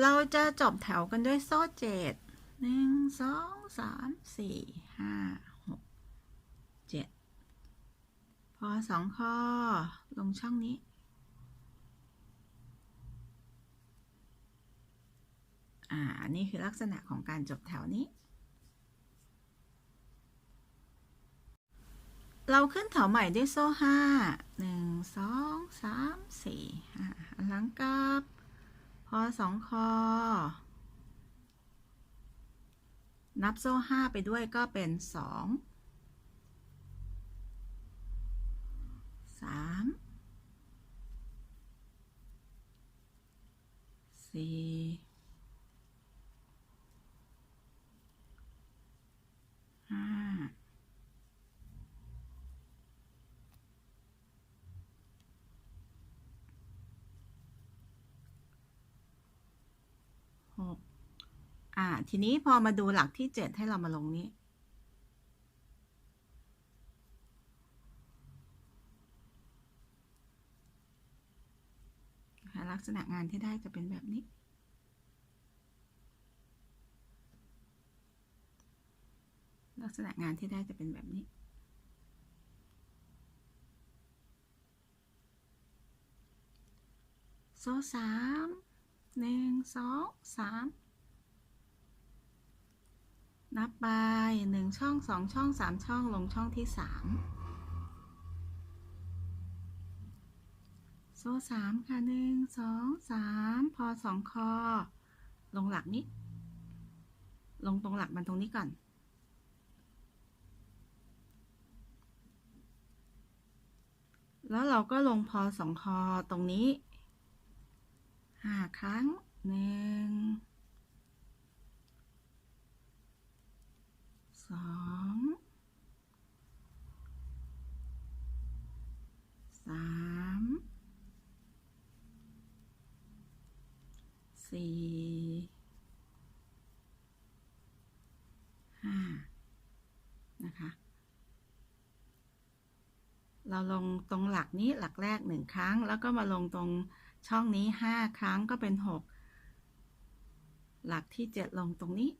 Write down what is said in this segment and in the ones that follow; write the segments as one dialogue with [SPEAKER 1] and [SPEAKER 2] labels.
[SPEAKER 1] เราจะจบแถวกันด้วยโซ่เจ็ดหนึ่งสองสามสี่ห้าหกเจ็ดพอสองข้อ ลงช่องนี้ อ่าอันนี้คือลักษณะของการจบแถวนี้ เราขึ้นแถวใหม่ด้วยโซ่ห้าหนึ่งสองสามสี่ห้าอันหลังกลับ คอสองคอ นับโซ่ห้าไปด้วยก็เป็นสองสามสี่ อ่า ทีนี้พอมาดูหลักที่เจ็ดให้เรามาลงนี้ ลักษณะงานที่ได้จะเป็นแบบนี้ลักษณะงานที่ได้จะเป็นแบบนี้ โซ่สามหนึ่งสองสาม นับไปหนึ่งช่องสองช่องสามช่องลงช่องที่สามโซ่สามค่ะหนึ่งสองสามพอสองคอ ลงหลักนี้ ลงตรงหลักมันตรงนี้ก่อน แล้วเราก็ลงพอสองคอตรงนี้ห้าครั้งหนึ่ง องสามสี่ห้านะคะ เราลงตรงหลักนี้หลักแรกหนึ่งครั้ง แล้วก็มาลงตรงช่องนี้ห้าครั้งก็เป็นหกหลักที่เจ็ดลงตรงนี้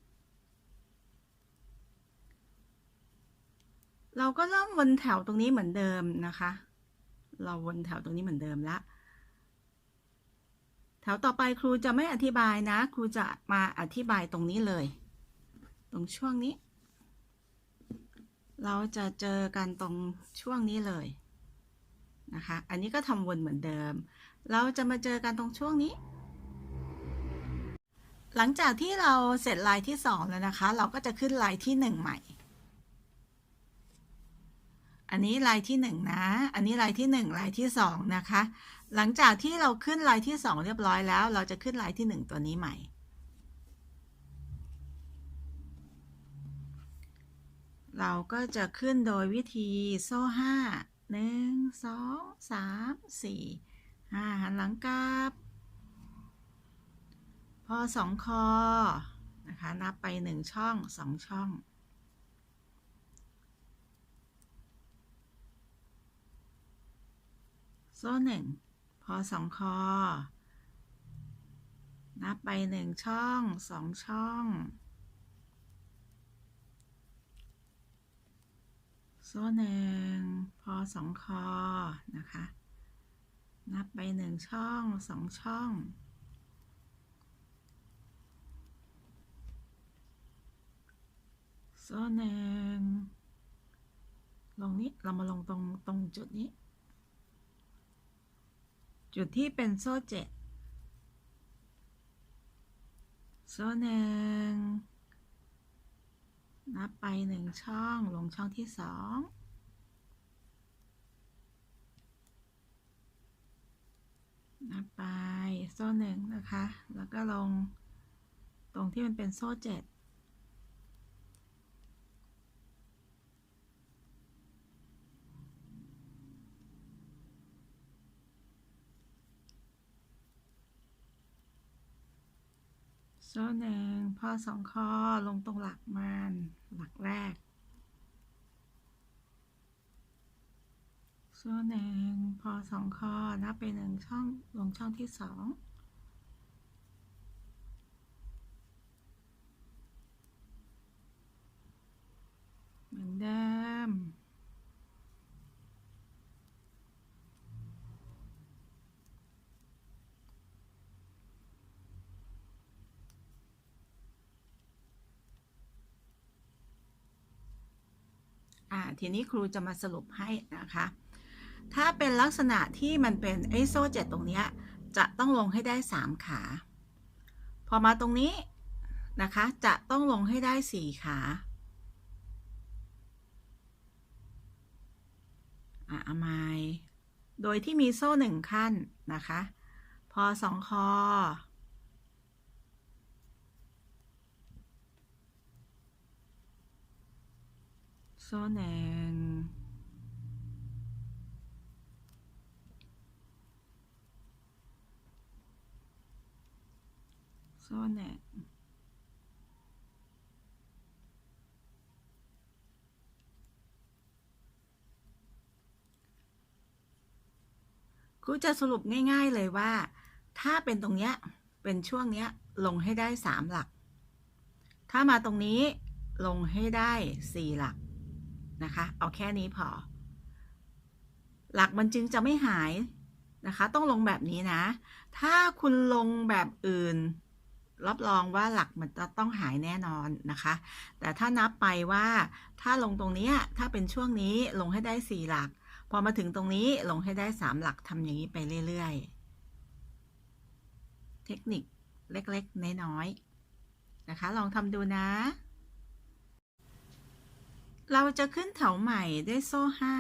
[SPEAKER 1] เราก็เริ่มวนแถวตรงนี้เหมือนเดิมนะคะ เราวนแถวตรงนี้เหมือนเดิมละ แถวต่อไปครูจะไม่อธิบายนะ ครูจะมาอธิบายตรงนี้เลย ตรงช่วงนี้ เราจะเจอกันตรงช่วงนี้เลยนะคะ อันนี้ก็ทำวนเหมือนเดิม เราจะมาเจอกันตรงช่วงนี้ หลังจากที่เราเสร็จลายที่สองแล้วนะคะ เราก็จะขึ้นลายที่หนึ่งใหม่ อันนี้ลายที่หนึ่งนะ อันนี้ลายที่หนึ่งลายที่สองนะคะ หลังจากที่เราขึ้นลายที่สองเรียบร้อยแล้ว เราจะขึ้นลายที่หนึ่งตัวนี้ใหม่ เราก็จะขึ้นโดยวิธีโซ่ห้าหนึ่งสองสามสี่ห้าหันหลังกลับ พอสองคอนะคะ นับไปหนึ่งช่องสองช่อง โซ่หนึ่งพอสองคอ นับไปหนึ่งช่องสองช่อง โซ่หนึ่งพอสองคอ นะคะ นับไปหนึ่งช่องสองช่องโซ่หนึ่งลงนี้เรามาลงตรงตรงจุดนี้ จุดที่เป็นโซ่เจ็ดโซ่หนึ่งนับไปหนึ่งช่องลงช่องที่สองนับไปโซ่หนึ่งนะคะ แล้วก็ลงตรงที่มันเป็นโซ่เจ็ด โซ่หนึ่งพอสองข้อลงตรงหลักมันหลักแรก โซ่หนึ่งพอสองข้อนับไปหนึ่งช่องลงช่องที่สอง ทีนี้ครูจะมาสรุปให้นะคะ ถ้าเป็นลักษณะที่มันเป็นไอโซ่เจ็ดตรงนี้จะต้องลงให้ได้ 3 ขา พอมาตรงนี้นะคะ จะต้องลงให้ได้ 4 ขาอะอาไมโดยที่มีโซ่หนึ่งขั้นนะคะ พอสองคอ โซ่หนึ่งโซ่หนึ่งครูจะสรุปง่าย ๆเลยว่า ถ้าเป็นตรงเนี้ย เป็นช่วงเนี้ย ลงให้ได้สามหลัก ถ้ามาตรงนี้ลงให้ได้สี่หลัก นะคะ เอาแค่นี้พอ หลักมันจึงจะไม่หายนะคะ ต้องลงแบบนี้นะ ถ้าคุณลงแบบอื่น รับรองว่าหลักมันจะต้องหายแน่นอนนะคะ แต่ถ้านับไปว่าถ้าลงตรงนี้ถ้าเป็นช่วงนี้ลงให้ได้สี่หลัก พอมาถึงตรงนี้ลงให้ได้สามหลักทำอย่างนี้ไปเรื่อยๆ เทคนิคเล็กๆ น้อยๆนะคะ ลองทำดูนะ เราจะขึ้นแถวใหม่ด้วยโซ่ห้า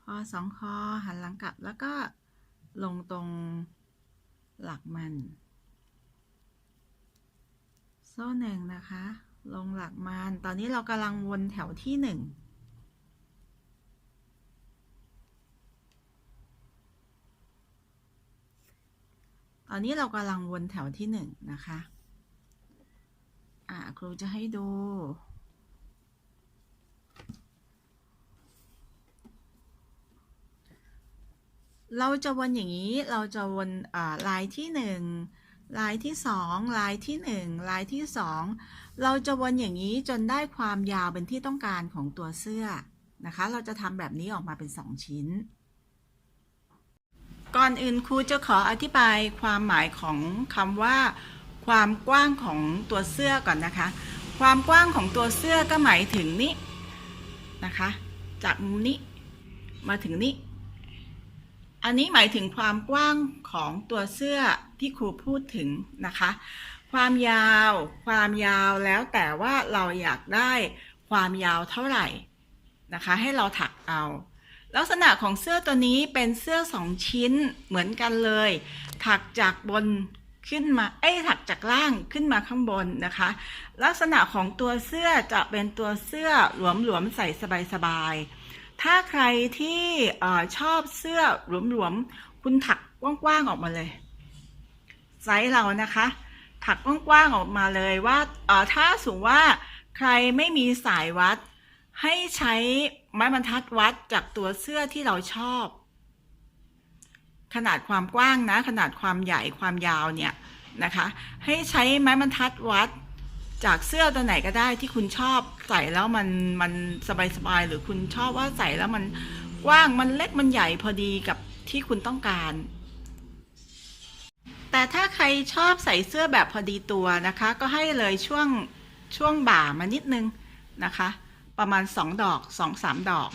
[SPEAKER 1] พอสองคอหันหลังกลับแล้วก็ลงตรงหลักมัน โซ่หนึ่งนะคะ ลงหลักมัน ตอนนี้เรากำลังวนแถวที่หนึ่งตอนนี้เรากำลังวนแถวที่หนึ่งนะคะ อ่าครูจะให้ดู เราจะวนอย่างนี้ เราจะวนลายที่หนึ่งลายที่สองลายที่หนึ่งลายที่สองเราจะวนอย่างนี้จนได้ความยาวเป็นที่ต้องการของตัวเสื้อนะคะ เราจะทำแบบนี้ออกมาเป็น2ชิ้น ก่อนอื่นครูจะขออธิบายความหมายของคำว่า ความกว้างของตัวเสื้อก่อนนะคะ ความกว้างของตัวเสื้อก็หมายถึงนี้นะคะ จากมุมนี้มาถึงนี้ อันนี้หมายถึงความกว้างของตัวเสื้อที่ครูพูดถึงนะคะ ความยาว ความยาวแล้วแต่ว่าเราอยากได้ความยาวเท่าไหร่นะคะ ให้เราถักเอา ลักษณะของเสื้อตัวนี้เป็นเสื้อสองชิ้นเหมือนกันเลย ถักจากบน ขึ้นมาเอ้ถักจากล่างขึ้นมาข้างบนนะคะ ลักษณะของตัวเสื้อจะเป็นตัวเสื้อหลวมๆใส่สบายๆถ้าใครที่ชอบเสื้อหลวมๆคุณถักกว้างๆออกมาเลยไซส์เรานะคะ ถักกว้างๆออกมาเลยว่าถ้าสูงว่าใครไม่มีสายวัด ให้ใช้ไม้บรรทัดวัดจากตัวเสื้อที่เราชอบ ขนาดความกว้างนะ ขนาดความใหญ่ความยาวเนี่ยนะคะ ให้ใช้ไม้บรรทัดวัดจากเสื้อตัวไหนก็ได้ที่คุณชอบใส่แล้วมันมันสบายๆหรือคุณชอบว่าใส่แล้วมันกว้างมันเล็กมันใหญ่พอดีกับที่คุณต้องการ แต่ถ้าใครชอบใส่เสื้อแบบพอดีตัวนะคะ ก็ให้เลยช่วงช่วงบ่ามานิดนึงนะคะ ประมาณ 2 ดอก 2-3 ดอก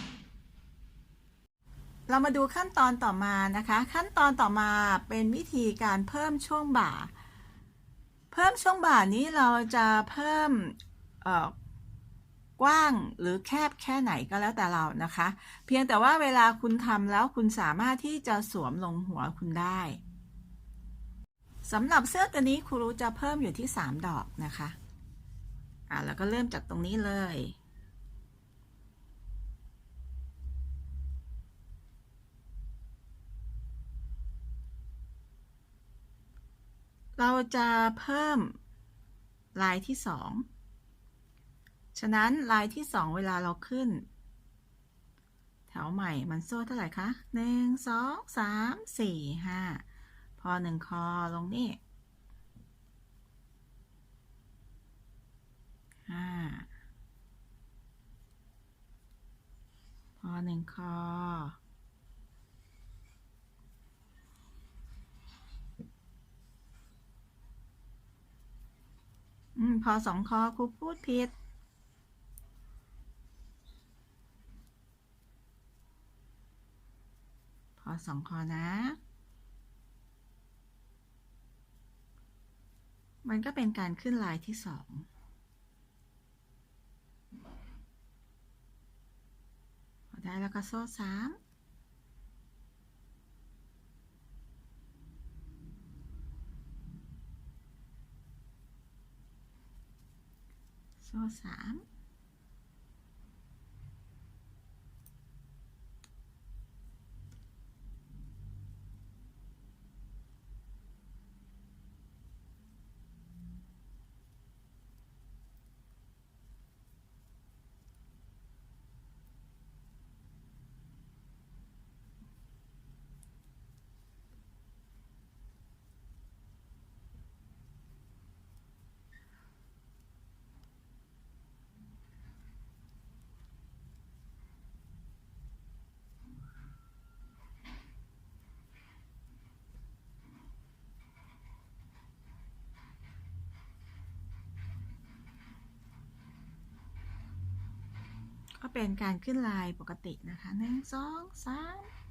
[SPEAKER 1] เรามาดูขั้นตอนต่อมานะคะ ขั้นตอนต่อมาเป็นวิธีการเพิ่มช่วงบ่า เพิ่มช่วงบ่านี้เราจะเพิ่มกว้างหรือแคบแค่ไหนก็แล้วแต่เรานะคะ เพียงแต่ว่าเวลาคุณทำแล้วคุณสามารถที่จะสวมลงหัวคุณได้สำหรับเสื้อตัวนี้ครูรู้จะเพิ่มอยู่ที่ 3 ดอกนะคะ อ่าแล้วก็เริ่มจากตรงนี้เลย เราจะเพิ่มลายที่สองฉะนั้นลายที่สองเวลาเราขึ้น แถวใหม่มันโซ่เท่าไหร่คะหนึ่งสองสามสี่ห้าพอหนึ่งคอลงนี่ห้าพอหนึ่งคอ อืมพอสองคอครูพูดผิด พอสองคอนะ มันก็เป็นการขึ้นลายที่สองพอได้แล้วก็โซ่สาม ข้อสาม ก็เป็นการขึ้นลายปกตินะคะหนึ่งสองสาม